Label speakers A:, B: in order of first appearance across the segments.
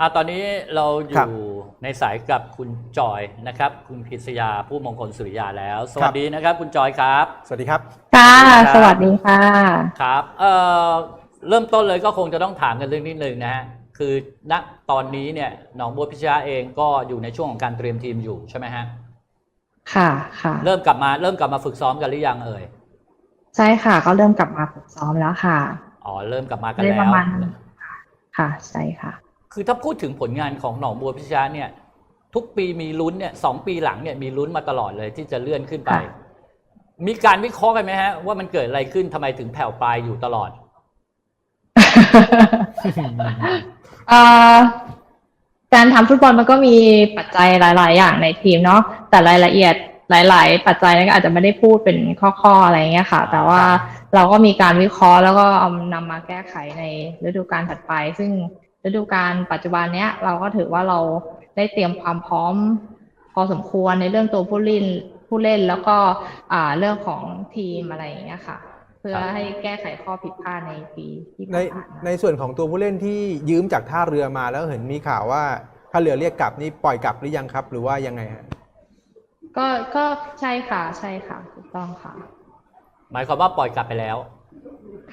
A: อะตอนนี้เราอ
B: ครับ
A: ยู่ในสายกับคุณจอยนะครับ คุณพิษยาผู้มงคลสุริยาแล้ว สวัสดีนะครับ คุณจอยครับ
B: สวัสดีครับ
C: ค่ะ
A: ครับ
C: สวัสดีค่ะ
A: ครับเอ่อเริ่มต้นเลยก็คงจะต้องถามกันเรื่องนิดนึงนะฮะคือณตอนนี้เนี่ยหนองบัวพิชยาเองก็อยู่ในช่วงของการเตรียมทีมอยู่ใช่ไหมฮะ
C: ค่ะค่ะ
A: เริ่มกลับมาเริ่มกลับมาฝึกซ้อมกันหรือยังเอ่ย
C: ใช่ค่ะ ก็เริ่มกลับมาฝึกซ้อมแล้วค่ะ
A: อ๋อเริ่มกลับมากัน
C: ได้
A: แล้
C: ประ
A: ว
C: มาณค่ะ ใช่ค่ะ
A: คือถ้าพูดถึงผลงานของหนองบัวพิชยาเนี่ยทุกปีมีลุ้นเนี่ยสองปีหลังเนี่ยมีลุ้นมาตลอดเลยที่จะเลื่อนขึ้นไป
C: ค่ะ
A: มีการวิเคราะห์กันไหมฮะ ว่ามันเกิดอะไรขึ้นทำไมถึงแผ่วปลายอยู่ตลอด
C: เอ่อการทำฟุตบอลมันก็มีปัจจัยหลาย ๆ อย่างในทีมเนาะแต่รายละเอียดหลาย ๆ ปัจจัยนั้นก็อาจจะไม่ได้พูดเป็นข้อ ๆ อะไรเงี้ยค่ะ แต่ว่าเราก็มีการวิเคราะห์แล้วก็เอานำมาแก้ไขในฤดูกาลถัดไป ซึ่ง ฤดูกาลปัจจุบันเนี้ยเราก็ถือว่าเราได้เตรียมความพร้อมพอสมควรในเรื่องตัวผู้เล่นผู้เล่นแล้วก็อ่าเรื่องของทีมอะไรอย่างเงี้ยค่ะ เพื่อ
A: ครับ
C: ให้แก้ไขข้อผิดพลาดในปีที่
B: ใน
C: ผ่านๆมา
B: ในส่วนของตัวผู้เล่นที่ยืมจากท่าเรือมาแล้วเห็นมีข่าวว่าถ้าเรือเรียกกลับนี่ปล่อยกลับหรือยังครับ หรือว่ายังไงฮะ
C: ก็ก็ใช่ค่ะใช่ค่ะถูกต้องค่ะ
A: หมายความว่าปล่อยกลับไปแล้ว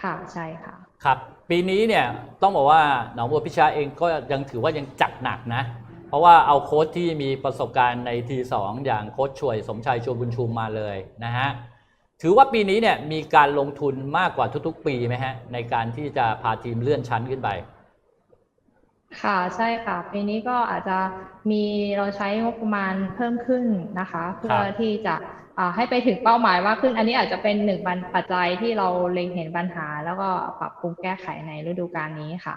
C: ค่ะใช่ค่ะ
A: ครับปีนี้เนี่ยต้องบอกว่าหนองบัวพิชาเองก็ยังถือว่ายังจัดหนักนะ เพราะว่าเอาโค้ชที่มีประสบการณ์ในทีสองอย่างโค้ชช่วยสมชายชวนบุญชุมมาเลยนะฮะถือว่าปีนี้เนี่ยมีการลงทุนมากกว่าทุกๆ ปีไหมฮะในการที่จะพาทีมเลื่อนชั้นขึ้นไป
C: ค่ะใช่ค่ะปีนี้ก็อาจจะมีเราใช้งบประมาณเพิ่มขึ้นนะคะ เพื่อที่จะอ่าให้ไปถึงเป้าหมายมากขึ้น อันนี้อาจจะเป็นหนึ่งปัจจัยที่เราเล็งเห็นปัญหา แล้วก็ปรับปรุงแก้ไขในฤดูกาลนี้ค่ะ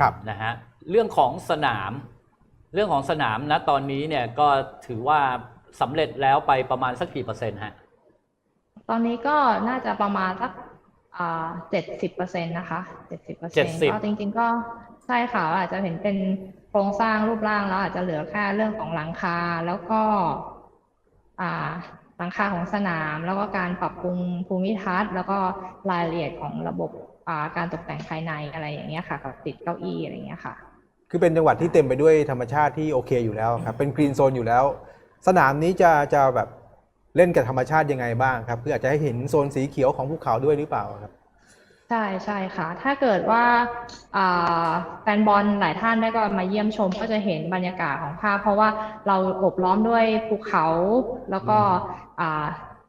B: ครับ
A: นะฮะเรื่องของสนาม เรื่องของสนามนะตอนนี้เนี่ยก็ถือว่าสำเร็จแล้วไปประมาณสักกี่เปอร์เซ็นต์ฮะ
C: ตอนนี้ก็น่าจะประมาณสักเจ็ดสิบเปอร์เซ็นต์นะคะเจ็ดสิบเปอร์เซ็นต์
A: 70
C: ก็จริง ๆ ก็ ใช่ค่ะอาจจะเห็นเป็นโครงสร้างรูปร่างแล้วอาจจะเหลือแค่เรื่องของหลังคาแล้วก็อ่าหลังคาของสนาม แล้วก็การปรับปรุงภูมิทัศน์ แล้วก็รายละเอียดของระบบอ่าการตกแต่งภายในอะไรอย่างเงี้ยค่ะกับติดเก้าอี้อะไรอย่างเงี้ยค่ะ
B: คือเป็นจังหวัดที่เต็มไปด้วยธรรมชาติที่โอเคอยู่แล้วครับเป็นกรีนโซนอยู่แล้ว สนามนี้จะจะแบบเล่นกับธรรมชาติยังไงบ้างครับคืออาจจะให้เห็นโซนสีเขียวของภูเขาด้วยหรือเปล่าครับ
C: ใช่ใช่ค่ะ ถ้าเกิดว่าอ่าแฟนบอลหลายท่านได้ก็มาเยี่ยมชมก็จะเห็นบรรยากาศของภาพ เพราะว่าเราอบล้อมด้วยภูเขาแล้วก็อ่า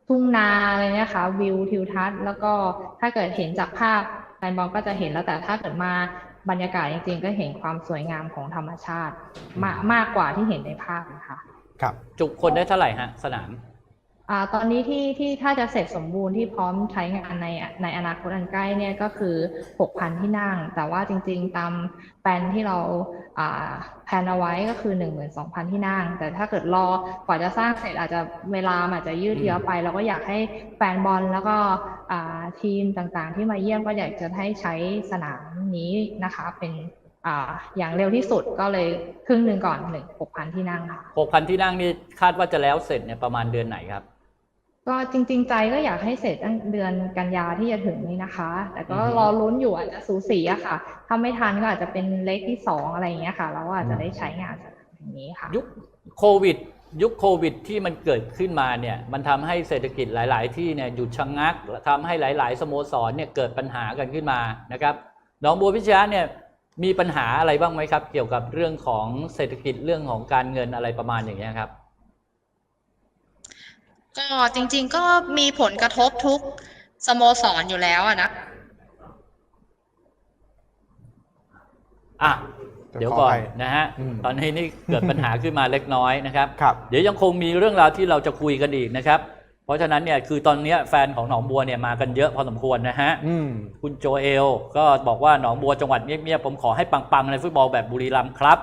C: ทุ่งนาอะไรเนี่ยค่ะวิวทิวทัศน์ แล้วก็ถ้าเกิดเห็นจากภาพแฟนบอลก็จะเห็นแล้วแต่ถ้าเกิดมาบรรยากาศจริงๆ ก็เห็นความสวยงามของธรรมชาติ มากมากกว่าที่เห็นในภาพนะคะ
B: ครับ
A: จุคนได้เท่าไหร่ฮะสนาม
C: อตอนนี้ที่ที่ถ้าจะเสร็จสมบูรณ์ที่พร้อมใช้งานในในอนาคตอันใกล้เนี่ยก็คือ 6,000 ที่นั่ง แต่ว่าจริงๆ ตามแปนที่เราแผนเอาไว้ก็คือ 12,000 ที่นั่ง แต่ถ้าเกิดรอกว่าจะสร้างเสร็จอาจจะเวลาอาจจะยืดเยื้อไป เราก็อยากให้แฟนบอลแล้วก็ทีมต่างๆ ที่มาเยี่ยมก็อยากจะให้ใช้สนามนี้นะคะเป็นออย่างเร็วที่สุดก็เลยครึ่งหนึ่งก่อนหนึ่ง6,000ที่นั่งค่ะ
A: 6,000ที่นั่งนี่คาดว่าจะแล้วเสร็จเนี่ยประมาณเดือนไหนครับ
C: ก็จริง ๆ ใจก็อยากให้เสร็จตั้งเดือนกันยาที่จะถึงนี้นะคะ แต่ก็
A: อือฮึ
C: รอลุ้นอยู่อาจจะสูสีอะค่ะ ถ้าไม่ทันก็อาจจะเป็นเลขที่สองอะไรอย่างเงี้ยค่ะเราก็อาจจะได้ใช้งานสนามอย่างนี้ค่ะ
A: ยุคโควิด ยุคโควิดที่มันเกิดขึ้นมาเนี่ย มันทำให้เศรษฐกิจหลาย ๆ ที่เนี่ยหยุดชะงงักทำให้หลาย ๆ สโมสรเนี่ยเกิดปัญหากันขึ้นมานะครับหนองบัวพิชยาเนี่ยมีปัญหาอะไรบ้างไหมครับ เกี่ยวกับเรื่องของเศรษฐกิจเรื่องของการเงินอะไรประมาณอย่างเงี้ยครับ
D: ก็จริง ๆ ก็มีผลกระทบทุกสโมสรอยู่แล้วอะนะ
A: อะ
B: จะ
A: เดี๋ยวก่อน
B: ขออภัย
A: นะฮะ
B: อืม
A: ตอนนี้นี่เกิดปัญหา ขึ้นมาเล็กน้อยนะครับ
B: ครับ
A: เดี๋ยวยังคงมีเรื่องราวที่เราจะคุยกันอีกนะครับ เพราะฉะนั้นเนี่ยคือตอนเนี้ยแฟนของหนองบัวเนี่ยมากันเยอะพอสมควรนะฮะ
B: อืม
A: คุณโจเอลก็บอกว่าหนองบัวจังหวัดเงียบๆผมขอให้ปังๆในฟุตบอลแบบบุรีรัมย์ครับ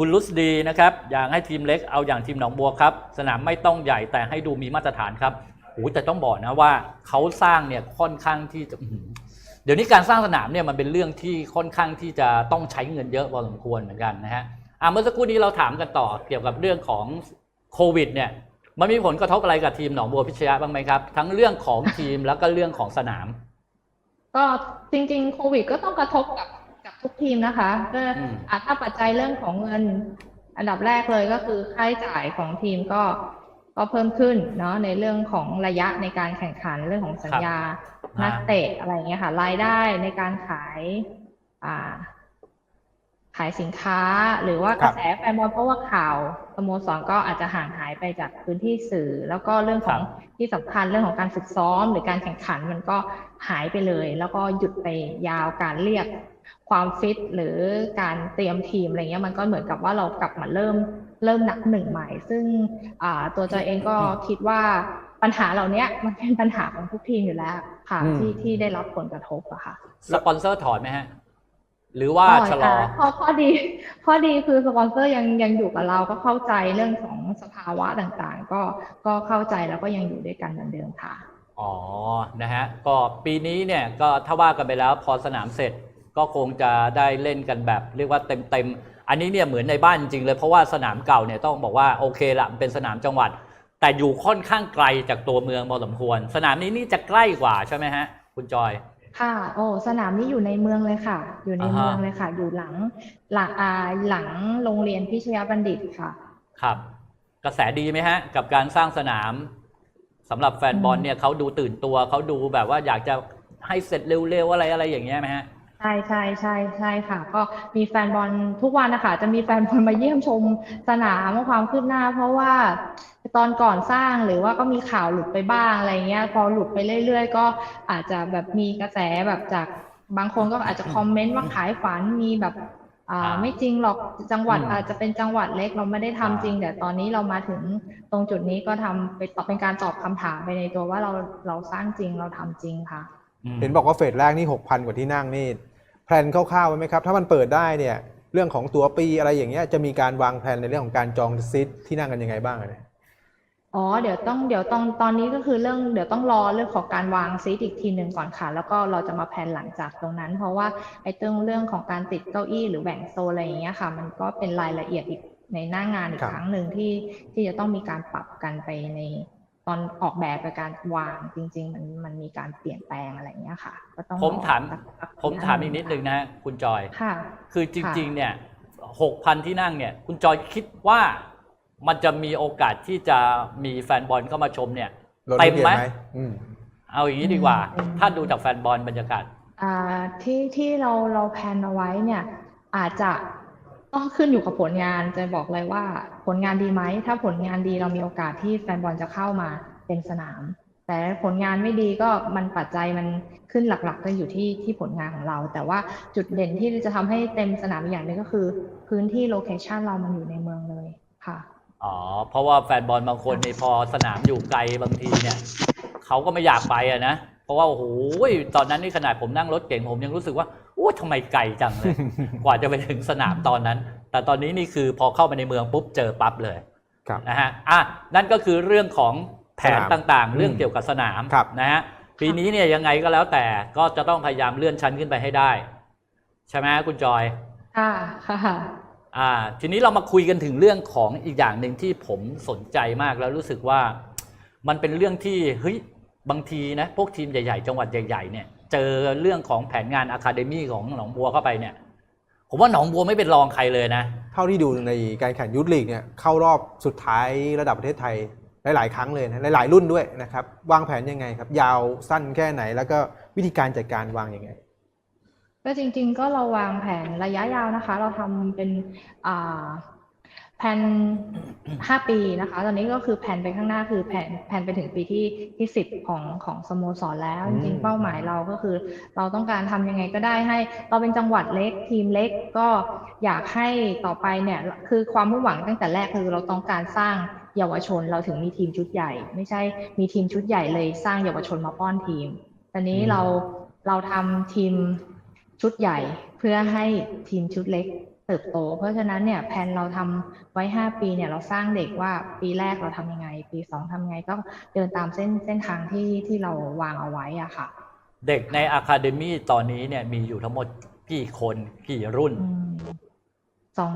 A: คุณลุสดีนะครับอยากให้ทีมเล็กเอาอย่างทีมหนองบัวครับ สนามไม่ต้องใหญ่แต่ให้ดูมีมาตรฐานครับโอ้แต่ต้องบอกนะว่าเขาสร้างเนี่ยค่อนข้างที่จะเดี๋ยวนี้การสร้างสนามเนี่ยมันเป็นเรื่องที่ค่อนข้างที่จะต้องใช้เงินเยอะพอสมควรเหมือนกันนะฮะอะเมื่อสักครู่นี้เราถามกันต่อเกี่ยวกับเรื่องของโควิดเนี่ยมันมีผลกระทบอะไรกับทีมหนองบัวพิชยะบ้างไหมครับ ทั้งเรื่องของทีมแล้วก็เรื่องของสนาม
C: ก็จริงๆโควิดก็ต้องกระทบกับ ทุกทีมนะคะก็
A: อืม
C: อะถ้าปัจจัยเรื่องของเงิน อันดับแรกเลยก็คือค่าใช้จ่ายของทีมก็ก็เพิ่มขึ้นเนาะในเรื่องของระยะในการแข่งขันเรื่องของสัญญานักเตะอะไรอย่างเงี้ยค่ะ รายได้ในการขายอ่าขายสินค้าหรือว่า
B: ค
C: ก
B: รั
C: ระ
B: บ
C: แสแฟนบอลเพราะว่าข่าวสโมสรก็อาจจะห่างหายไปจากพื้นที่สื่อ แล้วก็เรื่องของ
A: ครับ
C: ที่สำคัญเรื่องของการฝึกซ้อม หรือการแข่งขันมันก็หายไปเลย แล้วก็หยุดไปยาวการเรียก ความฟิตหรือการเตรียมทีมอะไรเงี้ยมันก็เหมือนกับว่าเรากลับมาเริ่มเริ่มนับหนึ่งใหม่ ซึ่งอ่าตัวจอยเองก็คิดว่าปัญหาเหล่านี้มันเป็นปัญหาของทุกทีมอยู่แล้วค่ะ
B: อืม
C: ที่ที่ได้รับผลกระทบอะค่ะ
A: สปอนเซอร์ถอนไหมฮะหรือว่าชะลอา
C: ข้อข้อดีข้อดีคือสปอนเซอร์ยังยังอยู่กับเราก็เข้าใจเรื่องของสภาวะต่างๆ ก็ก็เข้าใจแล้วก็ยังอยู่ด้วยกันเหมือนเดิมค่ะ
A: อ๋อนะฮะก็ปีนี้เนี่ยก็ถ้าว่ากันไปแล้วพอสนามเสร็จ ก็คงจะได้เล่นกันแบบ เรียกว่าเต็มเต็มๆอันนี้เนี่ยเหมือนในบ้านจริงๆเลยเพราะว่าสนามเก่าเนี่ยต้องบอกว่าโอเคละมันเป็นสนามจังหวัด แต่อยู่ค่อนข้างไกลจากตัวเมืองพอสมควร สนามนี้นี่จะใกล้กว่าใช่ไหมฮะ คุณจอย
C: ค่ะโอ้สนามนี้อยู่ในเมืองเลยค่ะ อยู่ใน
A: อ่าฮะ
C: เมืองเลยค่ะ อยู่หลังหลังอ่าหลังโรงเรียนพิชยบัณฑิตค่ะ
A: ครับ กระแสดีไหมฮะ กับการสร้างสนามสำหรับแฟนบอลเนี่ยเขาดูตื่นตัวเขาดูแบบว่าอยากจะให้เสร็จเร็วๆอะไรอะไรอย่างเงี้ยไหมฮะ
C: ใช่ใช่ใช่ใช่ค่ะ ก็มีแฟนบอลทุกวันนะคะจะมีแฟนบอลมาเยี่ยมชมสนามว่าความคืบหน้า เพราะว่าตอนก่อนสร้างหรือว่าก็มีข่าวหลุดไปบ้างอะไรเงี้ย พอหลุดไปเรื่อย ๆ ก็อาจจะแบบมีกระแสแบบจากบางคนก็อาจจะคอมเมนต์ว่าขายฝันมีแบบอ่า
A: อ่า
C: ไม่จริงหรอกจังหวัด
A: อืม
C: อาจจะเป็นจังหวัดเล็กเราไม่ได้ทำ
A: อ่า
C: จริง แต่ตอนนี้เรามาถึงตรงจุดนี้ก็ทำไปตอบเป็นการตอบคำถามไปในตัวว่าเราเราสร้างจริงเราทำจริงค่ะ
A: อืม
B: เห็นบอกว่าเฟสแรกนี่6,000กว่าที่นั่งนี่ แพลนคร่าวๆไว้ไหมครับ ถ้ามันเปิดได้เนี่ยเรื่องของตั๋วปีอะไรอย่างเงี้ยจะมีการวางแผนในเรื่องของการจองซีทที่นั่งกันยังไงบ้างอะเนี่ย
C: อ๋อเดี๋ยวต้องเดี๋ยวตอนตอนนี้ก็คือเรื่องเดี๋ยวต้องรอเรื่องของการวางซีทอีกทีหนึ่งก่อนค่ะ แล้วก็เราจะมาแพลนหลังจากตรงนั้น เพราะว่าไอ้เรื่องเรื่องของการติดเก้าอี้หรือแบ่งโซนอะไรอย่างเงี้ยค่ะ มันก็เป็นรายละเอียดอีกในหน้างานอี
B: ครั
C: ก
B: บ
C: ครั้งหนึ่งที่ที่จะต้องมีการปรับกันไปใน ตอนออกแบบกับการวางจริง ๆ มันมันมีการเปลี่ยนแปลงอะไรอย่างเงี้ยค่ะ ก็ต้อง
A: ผม
C: รอ
A: ถาม
C: สักพัก
A: ผมถามอีกนิดนึงนะฮะคุณจอย
C: ค่ะ
A: คือจริง ๆ เนี่ยหกพันที่นั่งเนี่ย คุณจอยคิดว่ามันจะมีโอกาสที่จะมีแฟนบอลเข้ามาชมเนี่ย
B: ลด
A: เต็มไหม
B: เกอืม
A: เอาอย่างนี้ดีกว่า
C: อืม
A: ถ้าดูจากแฟนบอลบรรยากาศ
C: อ่าที่ที่เราเราแพลนเอาไว้เนี่ย อาจจะต้องขึ้นอยู่กับผลงานจะบอกเลยว่า ผลงานดีไหม ถ้าผลงานดีเรามีโอกาสที่แฟนบอลจะเข้ามาเต็มสนาม แต่ผลงานไม่ดีก็มันปัจจัยมันขึ้นหลักๆ ก็อยู่ที่ที่ผลงานของเรา แต่ว่าจุดเด่นที่จะทำให้เต็มสนามอีกอย่างหนึงก็คือ พื้นที่โลเคชันเรามันอยู่ในเมืองเลยค่ะ
A: อ๋อ เพราะว่าแฟนบอลบางคนในยพอสนามอยู่ไกลบางทีเนี่ยเขาก็ไม่อยากไปอะนะ เพราะว่าโอ้โหตอนนั้นนี่ขนาดผมนั่งรถเก่งผมยังรู้สึกว่าโอ้ทำไมไกลจังเลย กว่าจะไปถึงสนามตอนนั้น แต่ตอนนี้นี่คือพอเข้ามาในเมืองปุ๊บเจอปั๊บเลย
B: ครับ
A: นะฮะอะนั่นก็คือเรื่องของแผน
B: สนาม
A: ต่างๆ
B: อืม
A: เรื่องเกี่ยวกับสนาม
B: ครับ
A: นะฮะปีนี้เนี่ยยังไงก็แล้วแต่ก็จะต้องพยายามเลื่อนชั้นขึ้นไปให้ได้ ใช่ไหมคุณจอย
C: ค่ะค่ะ
A: อ่า ทีนี้เรามาคุยกันถึงเรื่องของอีกอย่างหนึ่งที่ผมสนใจมากแล้วรู้สึกว่ามันเป็นเรื่องที่เฮ้ยบางทีนะพวกทีมใหญ่ ๆ จังหวัดใหญ่ ๆ เนี่ย เจอเรื่องของแผนงานอะคาเดมี่ของหนองบัวเข้าไปเนี่ย ผมว่าหนองบัวไม่เป็นรองใครเลยนะ
B: เท่าที่ดูในการแข่งยุทธลีกเนี่ยเข้ารอบสุดท้ายระดับประเทศไทยหลาย ๆ ครั้งเลยนะหลาย ๆ รุ่นด้วยนะครับ วางแผนยังไงครับ ยาวสั้นแค่ไหน แล้วก็วิธีการจัดการวางยังไง
C: ก็จริง ๆ ก็เราวางแผนระยะยาวนะคะ เราทำเป็นอ่า แผนห้าปีนะคะ ตอนนี้ก็คือแผนไปข้างหน้าคือแผนแผนไปถึงปีที่ที่สิบของของสโมสรแล้ว
B: อื
C: จ
B: ม
C: ริงๆเป้าหมายเราก็คือ เราต้องการทำยังไงก็ได้ให้ เราเป็นจังหวัดเล็กทีมเล็กก็อยากให้ต่อไปเนี่ยคือความมุ่งหวังตั้งแต่แรกคือเราต้องการสร้างเยาวชนเราถึงมีทีมชุดใหญ่ ไม่ใช่มีทีมชุดใหญ่เลยสร้างเยาวชนมาป้อนทีมตอนนี้
B: อืม
C: เราเราทำทีมชุดใหญ่เพื่อให้ทีมชุดเล็ก เติบโต เพราะฉะนั้นเนี่ยแผนเราทำไว้ 5 ปีเนี่ยเราสร้างเด็กว่าปีแรกเราทำยังไง ปีสองทำยังไงก็เดินตามเส้นเส้นทางที่ที่เราวางเอาไว้อะค่ะ
A: เด็กในอะคาเดมี่ตอนนี้เนี่ยมีอยู่ทั้งหมดกี่คนกี่รุ่น
C: อืมสอง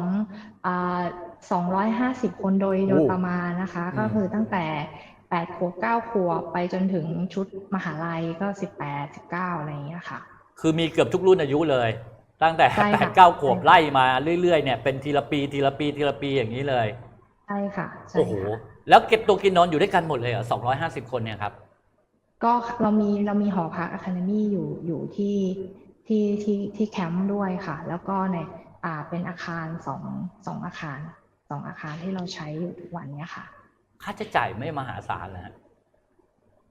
C: อ่าสองร้อยห้าสิบคนโดยโดย
B: โอ้
C: ประมาณนะคะ
B: อืม
C: ก็คือตั้งแต่แปดขวบเก้าขวบไปจนถึงชุดมหาลัยก็สิบแปดสิบเก้าอะไรอย่างเงี้ยค่ะ
A: คือมีเกือบทุกรุ่นอายุเลย ตั้งแต่
C: ใช่
A: แป
C: ค่ะ
A: ดเก้าขวบ
C: ใช่ค่ะ
A: ไล่มาเรื่อยๆเนี่ยเป็นทีละปีทีละปีทีละปีอย่างนี้เลย
C: ใช่ค่ะใช่
A: โอ้โห
C: ค่ะ
A: แล้วเก็บตัวกินนอนอยู่ด้วยกันหมดเลยเหรอสองร้อยห้าสิบคนเนี่ยครับ
C: ก็เรามีเรามีหอพักอะคาเดมี่อยู่อยู่ที่ที่ที่ที่แคมป์ด้วยค่ะ แล้วก็ในอ่าเป็นอาคารสองสองอาคารสองอาคารที่เราใช้อยู่ทุกวันเนี้ยค่ะ
A: ค่าใช้จ่ายไม่มหาศาลเลยฮะ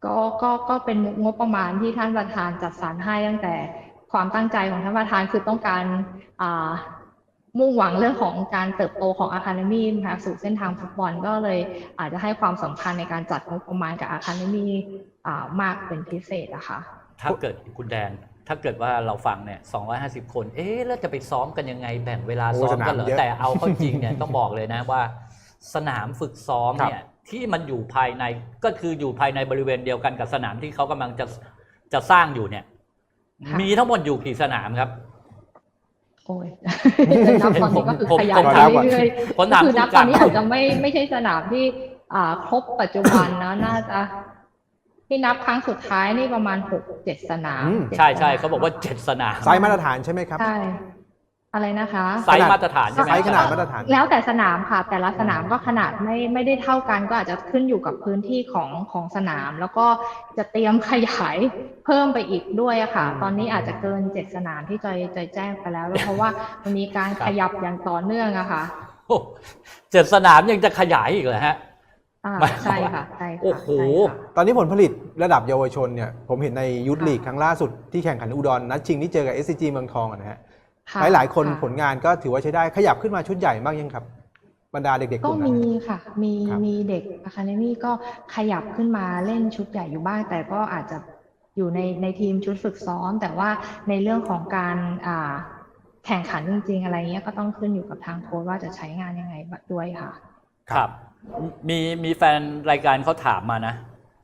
C: ก็ก็ก็เป็นงบประมาณที่ท่านประธานจัดสรรให้ตั้งแต่ ความตั้งใจของท่านประธานคือต้องการอ่ามุ่งหวังเรื่องของการเติบโตของอาคาเดมี่นะคะสู่เส้นทางฟุตบอลก็เลยอาจจะให้ความสำคัญในการจัดงบประมาณกับอาคาเดมี่อ่ามากเป็นพิเศษอะค่ะ
A: ถ้าเกิดคุณแดนถ้าเกิดว่าเราฟังเนี่ย 250 คน เอ๊ะ แล้วจะไปซ้อมกันยังไง แบ่งเวลา
B: โอ้
A: ซ้อมกันเหรอ
B: สนามเยอะ
A: แต่เอาเข้าจริงเนี่ย ต้องบอกเลยนะว่า สนามฝึกซ้อมเนี่ย ที่มันอยู่ภายใน ก็คืออยู่ภายในบริเวณเดียวกันกับสนามที่เขากำลังจะจะสร้างอยู่เนี่ย
C: ค่ะ
A: มีทั้งหมดอยู่กี่สนามครับ
C: โอ้ยนับตอนนี้ก็คือ
A: ผม
C: ขยาย
A: ผม
C: ไป
A: ถาม
C: เรื่อย
A: ผม
C: ๆก็
A: ถาม
C: คือนับ
A: ผู้
C: ตอนนี้
A: การ
C: อาจจะไม่ไม่ใช่สนามที่ อ่าครบปัจจุบันนะน่าจะที่นับครั้งสุดท้ายนี่ประมาณหกเจ็ดสนาม
B: อืม
C: จ็ด
A: ใช่ใช่
C: สนม
A: เขาบอกว่าเจ็ดสนาม
B: ไซส์มาตรฐานใช่ไหมครับ
C: ใช่ อะไรนะคะ
A: ไซส์มาตรฐานใช่ไหม
B: ไซส์ขนาดมาตรฐาน
C: แล้วแต่สนามค่ะ แต่ละสนามก็ขนาดไม่ไม่ได้เท่ากันก็อาจจะขึ้นอยู่กับพื้นที่ของของสนาม แล้วก็จะเตรียมขยายเพิ่มไปอีกด้วยอะค่ะ ตอนนี้อาจจะเกินเจ็ดสนามที่จอยจอยแจ้งไปแล้วเพราะว่ามันมีการขยับอย่างต่อเนื่องอะค่ะ
A: โอ้เจ็ดสนามยังจะขยายอีกเหรอฮะ
C: อ่า
A: หมายความ
C: ใช่
A: ว่า
C: ค่ะใช่ค่ะ
A: โอ้โห
C: ใช่ค่ะ
B: ตอนนี้ผลผลิตระดับเยาวชนเนี่ยผมเห็นในยุทธลีกครั้งล่าสุดที่แข่งขันอุดรนัดชิงที่เจอกับ SCG เมืองทองอะนะฮะ
C: ค่ะ
B: หลายหลายๆคน
C: ค่ะ
B: ผลงานก็ถือว่าใช้ได้ขยับขึ้นมาชุดใหญ่มากยังครับ บรรดาเด็กๆก
C: ก็
B: ลุ่มนั้น
C: มีค่ะ มี
B: ครับ
C: มีเด็กอะคาเดมี่ก็ขยับขึ้นมาเล่นชุดใหญ่อยู่บ้างแต่ก็อาจจะอยู่ในในทีมชุดฝึกซ้อม แต่ว่าในเรื่องของการอ่าแข่งขันจริงๆ อะไรเงี้ยก็ต้องขึ้นอยู่กับทางโค้ชว่าจะใช้งานยังไงด้วยค่ะ
A: ครับ มีมีแฟนรายการเขาถามมานะ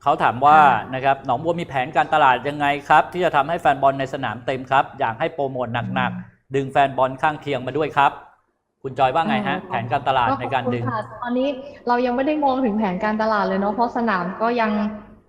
A: เขาถามว่า
C: ค่ะ
A: นะครับหนองบัวมีแผนการตลาดยังไงครับ ที่จะทำให้แฟนบอลในสนามเต็มครับ อยากให้โปรโมทหนักๆ ดึงแฟนบอลข้างเคียงมาด้วยครับ คุณจอยว่าไงฮะ
C: อ๋อ
A: แผนการตลาดในการ
C: ขอบคุณ
A: ดึง
C: ค่ะตอนนี้เรายังไม่ได้มองถึงแผนการตลาดเลยเนาะเพราะสนามก็ยัง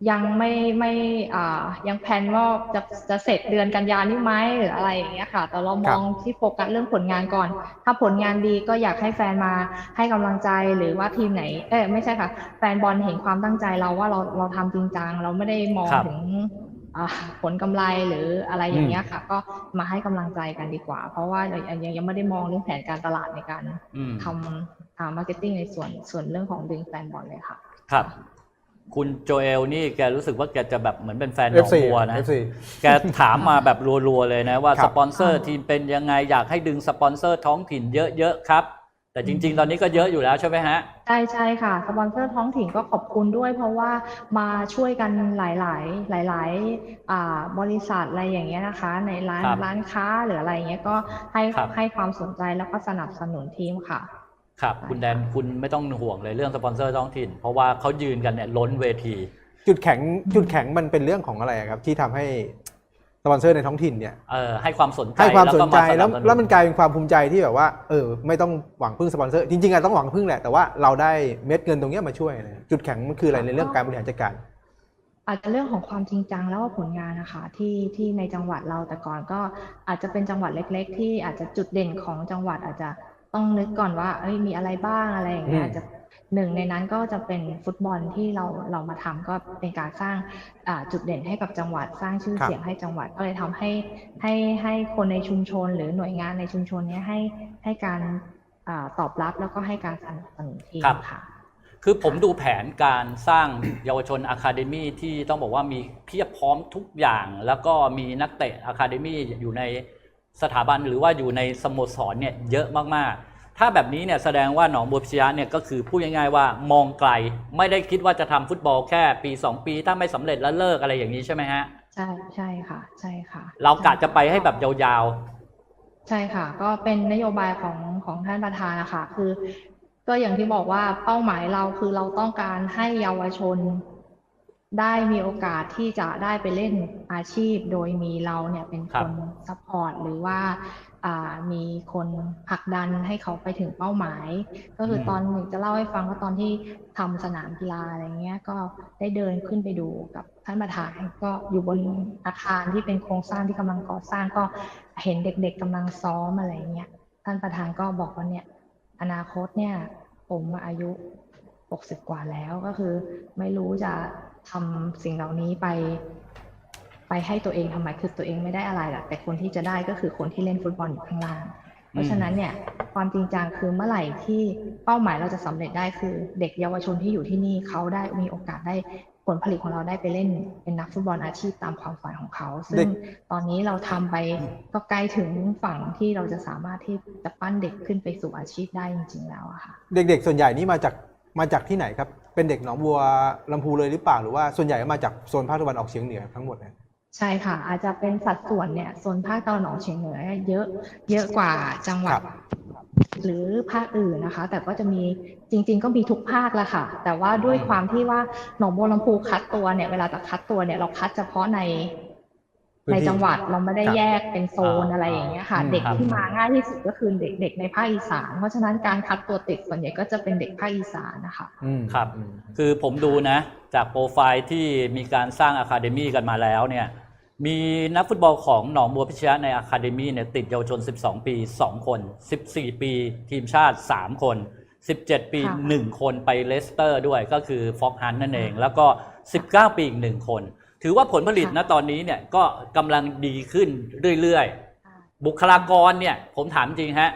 C: ยังไม่ไม่อ่ายังแพลนว่าจะจะเสร็จเดือนกันยานี้ไหมหรืออะไรอย่างเงี้ยค่ะ แต่เรามองที่โฟกัสเรื่องผลงานก่อน ถ้าผลงานดีก็อยากให้แฟนมาให้กำลังใจหรือว่าทีมไหน เอ้ยไม่ใช่ค่ะ แฟนบอลเห็นความตั้งใจเราว่าเราเราทำจริงจังเราไม่ได้มอง
A: ครับ
C: ถึงอ่า ผลกำไรหรืออะไรอย่างเงี้ยค่ะ ก็มาให้กำลังใจกันดีกว่า เพราะว่ายังยังยังไม่ได้มองเรื่องแผนการตลาดในการ
A: อืม
C: ทำอ่ามาร์เก็ตติ้งในส่วนส่วนเรื่องของดึงแฟนบอลเลยค่ะ
A: ครับ คุณโจเอลนี่แกรู้สึกว่าแกจะแบบเหมือนเป็นแฟนหนอง
B: FC
A: บัวนะ
B: FC
A: แกถามมาแบบรัวๆเลยนะว่า
B: ครั
A: ส
B: บ
A: ปอนเซอร์ทีมเป็นยังไงอยากให้ดึงสปอนเซอร์ท้องถิ่นเยอะๆครับ แต่จริง ๆ ตอนนี้ก็เยอะอยู่แล้วใช่ไหมฮะ
C: ใช่ใช่ค่ะสปอนเซอร์ท้องถิ่นก็ขอบคุณด้วย เพราะว่ามาช่วยกันหลาย ๆ หลายๆอ่าบริษัทอะไรอย่างเงี้ยนะคะ ในร้าน
A: ครับ
C: ร้านค้าหรืออะไรอย่างเงี้ยก็ให้
A: ครับ
C: ให้ความสนใจแล้วก็สนับสนุนทีมค่ะ
A: ครับ คุณแดนคุณไม่ต้องห่วงเลยเรื่องสปอนเซอร์ท้องถิ่น เพราะว่าเขายืนกันเนี่ยล้นเวที
B: จุดแข็งจุดแข็งมันเป็นเรื่องของอะไรครับที่ทำให้ สปอนเซอร์ในท้องถิ่นเนี่ย
A: เออให้ความสนใจ
B: ให้ความสนใจ
A: ก็
B: แล้ว
A: สบส
B: แล้วมันกลายเป็นความภูมิใจที่แบบว่าเออไม่ต้องหวังพึ่งสปอนเซอร์จริงๆอะต้องหวังพึ่งแหละแต่ว่าเราได้เม็ดเงินตรงเนี้ยมาช่วยนะจุดแข็งมันคืออะไรในเรื่องการบริหารจัดการ
C: อาจจะเรื่องของความจริงจังแล้วก็ผลงานนะคะที่ที่ในจังหวัดเราแต่ก่อนก็อาจจะเป็นจังหวัดเล็ก ๆ ที่อาจจะจุดเด่นของจังหวัดอาจจะต้องนึกก่อนว่าเอ้ยมีอะไรบ้างอะไรอย่างเงี้ย
B: อืม
C: อาจจะ หนึ่งในนั้นก็จะเป็นฟุตบอลที่เราเรามาทำก็เป็นการสร้างอ่าจุดเด่นให้กับจังหวัดสร้างชื่อ
B: ครับ
C: เสียงให้จังหวัดก็เลยทำให้ให้ให้คนในชุมชน หรือหน่วยงานในชุมชนเนี้ยให้ให้การอ่าตอบรับแล้วก็ให้การสนับสนุนทีม
A: ครับ
C: ค่ะ
A: คือผมดูแผนการสร้างเยาวชนอะคาเดมี่ที่ต้องบอกว่ามีเพียบพร้อมทุกอย่าง แล้วก็มีนักเตะอะคาเดมี่อยู่ในสถาบันหรือว่าอยู่ในสโมสรเนี่ยเยอะมากๆ ถ้าแบบนี้เนี่ยแสดงว่าหนองบัวพิชยะเนี่ยก็คือพูดง่ายๆว่ามองไกล ไม่ได้คิดว่าจะทำฟุตบอลแค่ปี 2 ปีถ้าไม่สำเร็จแล้วเลิกอะไรอย่างนี้ใช่ไหมฮะ
C: ใช่ใช่ค่ะ ใช่ค่ะ
A: เรากะจะไปให้แบบยาว
C: ใช่ค่ะ ก็เป็นนโยบายของของท่านประธานนะคะคือ ก็อย่างที่บอกว่าเป้าหมายเราคือเราต้องการให้เยาวชนได้มีโอกาสที่จะได้ไปเล่นอาชีพโดยมีเราเนี่ยเป็น
A: ครั
C: ค
A: บ
C: นซัพพอร์ตหรือว่าอ่า มีคนผลักดันให้เขาไปถึงเป้าหมาย ก็คืออ
A: ม
C: ตอนหนึ่งจะเล่าให้ฟังว่าตอนที่ทำสนามกีฬาอะไรเงี้ยก็ได้เดินขึ้นไปดูกับท่านประธานก็อยู่บนอาคารที่เป็นโครงสร้างที่กำลังก่อสร้างก็เห็นเด็กๆกำลังซ้อมอะไรเงี้ยท่านประธานก็บอกว่าเนี่ยอนาคตเนี่ยผมอายุ 60 กว่าแล้วก็คือ ไม่รู้จะทำสิ่งเหล่านี้ไป ไปให้ตัวเองทำไมคือตัวเองไม่ได้อะไรหรอกแต่คนที่จะได้ก็คือคนที่เล่นฟุตบอลอยู่ข้างล่าง เพราะฉะนั้นเนี่ยความจริงจังคือเมื่อไหร่ที่เป้าหมายเราจะสำเร็จได้คือเด็กเยาวชนที่อยู่ที่นี่เขาได้มีโอกาสได้ผลผลิตของเราได้ไปเล่นเป็นนักฟุตบอลอาชีพตามความฝันของเขา ซึ่
B: เด็
C: ง
B: ก
C: ตอนนี้เราทำไปก็ใกล้ถึงฝั่งที่เราจะสามารถที่จะปั้นเด็กขึ้นไปสู่อาชีพได้จริง ๆ แล้วอะค่ะ
B: เด็กๆ ส่วนใหญ่นี่มาจากมาจากที่ไหนครับ เป็นเด็กหนองบัวลำพูเลยหรือเปล่าหรือว่าส่วนใหญ่มาจากโซนภาคตะวันออกเฉียงเหนือทั้งหมดนะ
C: ใช่ค่ะ อาจจะเป็นสัดส่วนเนี่ยโซนภาคตะวันออกเฉียงเหนือเยอะเยอะกว่าจังหวั
B: ค
C: ด
B: รับ
C: หรือภาคอื่นนะคะ แต่ก็จะมีจริง ๆ ก็มีทุกภาคละค่ะ แต่ว่าด้วยความที่ว่าหนองบัวลำพูคัดตัวเนี่ยเวลาจะคัดตัวเนี่ยเราคัดเฉพาะใน
B: พื้น
C: ใน
B: ที่
C: จังหวัดเราไม่ได้
B: ครับ
C: แยกเป็นโซนอะไรอย่างเงี้ยค่ะ
B: อืม
C: เด็ก
A: ครับ
C: ที่มาง่ายที่สุดก็คือเด็กๆในภาคอีสาน เพราะฉะนั้นการคัดตัวติดส่วนใหญ่ก็จะเป็นเด็กภาคอีสานนะคะ
B: อืม
A: ครับ
B: อืม
A: คือผมดูนะ จากโปรไฟล์ที่มีการสร้างอะคาเดมี่กันมาแล้วเนี่ยมีนักฟุตบอลของหนองบัวพิชยะในอะคาเดมี่เนี่ยติดเยาวชน 12 ปี 2 คน 14 ปีทีมชาติ 3 คน 17 ปี
C: ค่ะ
A: 1คนไปเลสเตอร์ด้วยก็คือฟอกฮันนั่นเอง แล้วก็ 19 ปีอีก 1 คน ถือว่าผลผลิตณตอนนี้เนี่ยก็กำลังดีขึ้นเรื่อยๆ บุคลากรเนี่ยผมถามจริงฮะ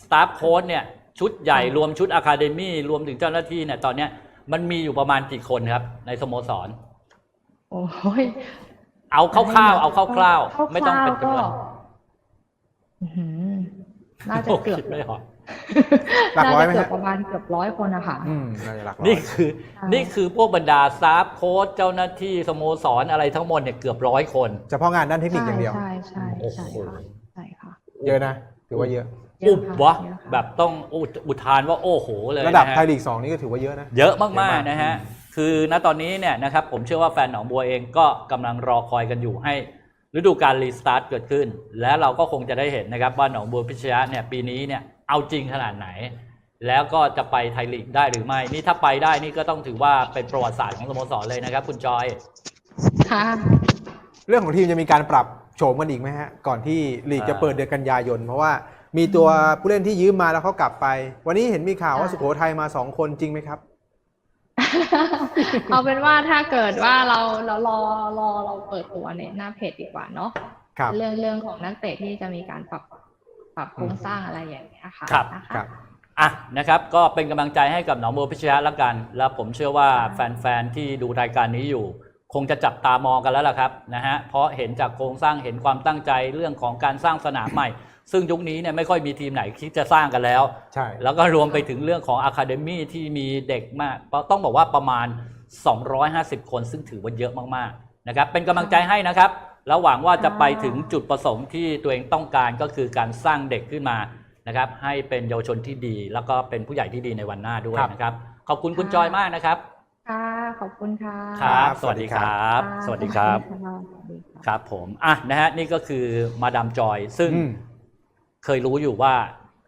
A: สตาฟโค้ชเนี่ยชุดใหญ่รวมชุดอะคาเดมี่รวมถึงเจ้าหน้าที่เนี่ยตอนเนี้ยมันมีอยู่ประมาณกี่คนครับ ในสโมสร
C: โอ้ย
A: เอาคร่าวๆเอาคร่าวๆไม่ต้องเป็นจำนวน
C: อื้อหือน่าจะเกือบ
A: คิดไม่ออก
B: หลักร้อยไหม
C: น่าจะ
B: ฮะ
C: เกือบประมาณเกือบร้อยคนนะคะ
B: อืมน่าจะหลักร้อย
A: นี่คือ
C: ใช่
A: นี่คือพวกบรรดาสตาฟโค้ชเจ้าหน้าที่สโมสรอะไรทั้งหมดเนี่ยเกือบร้อยคน
B: เฉพาะงานด้านเทคนิคอย่างเดียว
C: ใช่ใช่
A: โอ้
C: ใช่
A: โห
C: ใช่ค่ะใช่ค่ะ
B: เยอะนะ ถือว่าเยอะ
C: เย
A: อุ
C: อะ
A: บ
C: ค่ะ
A: วะ
C: เยอะค่ะ
A: แบบต้องอุอุทานว่าโอ้โหเลย
B: ระดับ
A: นฮ
B: ไทยลีกสองนี่ก็ถือว่าเยอะนะ
A: เยอะมาก
B: เยอะมาก
A: ๆนะฮะ คือณตอนนี้เนี่ยนะครับผมเชื่อว่าแฟนหนองบัวเองก็กำลังรอคอยกันอยู่ให้ฤดูการรีสตาร์ทเกิดขึ้น และเราก็คงจะได้เห็นนะครับว่าหนองบัวพิชยะเนี่ยปีนี้เนี่ย เอาจริงขนาดไหน แล้วก็จะไปไทยลีกได้หรือไม่ นี่ถ้าไปได้นี่ก็ต้องถือว่าเป็นประวัติศาสตร์ของสโมสรเลยนะครับ คุณจอย
C: ค่ะ
B: เรื่องของทีมจะมีการปรับโฉมกันอีกไหมฮะ ก่อนที่ลีกจะ
A: อ่า
B: เปิดเดือนกันยายน เพราะว่ามีตัวผู้เล่นที่ยืมมาแล้วเขากลับไป วันนี้เห็นมีข่าวว่า
C: อ่า
B: สุโขทัยมาสองคนจริงไหมครับ
C: เอาเป็นว่าถ้าเกิดว่าเราเรารอรอเราเปิดตัวในหน้าเพจดีกว่าเนาะ
B: ครับ
C: เรื่องเรื่องของนักเตะที่จะมีการปรับ ปรับโครงสร้างอะไรอย่างเงี้ยค่ะ
A: ครับ
C: นะ
B: ครั
C: คะ
B: บ
A: อะนะครับก็เป็นกำลังใจให้กับหนองบัวพิชยะแล้วกัน แล้วผมเชื่อว่าแฟนๆที่ดูรายการนี้อยู่ คงจะจับตามองกันแล้วล่ะครับนะฮะเพราะเห็นจากโครงสร้างเห็นความตั้งใจเรื่องของการสร้างสนามใหม่ ซึ่งยุคนี้เนี่ยไม่ค่อยมีทีมไหนคิดจะสร้างกันแล้ว
B: ใช่
A: แล้วก็รวมไปถึงเรื่องของอะคาเดมี่ที่มีเด็กมากต้องบอกว่าประมาณ 250 คนซึ่งถือว่าเยอะมากๆนะครับเป็นกำลังใจให้นะครับ แล้วหวังว่าจะไปถึงจุดประสงค์ที่ตัวเองต้องการก็คือการสร้างเด็กขึ้นมานะครับ ให้เป็นเยาวชนที่ดี แล้วก็เป็นผู้ใหญ่ที่ดีในวันหน้าด้วยนะครับ ขอบคุณคุณจอยมากนะครับ
C: ค่ะ ขอบคุณค่ะ
A: ครับ
B: ครับ
A: สวัสดีครับ
C: ค่ะ
A: สวัสดีครับ
C: สวัสดีค่ะ
A: ครับผมอะนะฮะนี่ก็คือมาดามจอย ซึ่ง
B: อืม
A: เคยรู้อยู่ว่า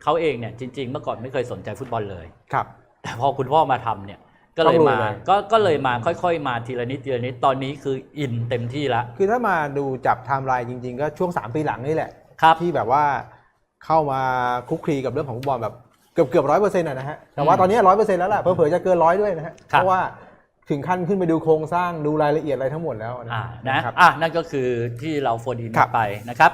A: เขาเองเนี่ยจริง ๆ เมื่อก่อนไม่เคยสนใจฟุตบอลเลย
B: ครับ
A: แต่พอคุณพ่อมาทำเนี่ย ก็เลย
B: ต้องลุย
A: มา
B: เลย
A: ก็ก็เลยมาค่อยๆ มาทีละนิดทีละนิดตอนนี้คืออินเต็มที่แล้ว
B: คือถ้ามาดูจับไทม์ไลน์จริง ๆ ก็ช่วง 3 ปีหลังนี่แหละ
A: ครับ
B: ที่แบบว่าเข้ามาคลุกคลีกับเรื่องของฟุตบอลแบบเกือบเกือบร้อยเปอร์เซ็นต์นะฮะ แต่ว่า
A: อืม
B: ตอนนี้ร้อยเปอร์เซ็นต์แล้วล่ะเผลอๆจะเกินร้อยด้วยนะฮะ
A: ครับ
B: เพราะว่าถึงขั้นขึ้นไปดูโครงสร้างดูรายละเอียดอะไรทั้งหมดแล้ว
A: อ่า
B: นะ
A: นะ ครับ อะนั่นก็คือที่เราโฟนอิน
B: ครับ
A: ไปนะครับ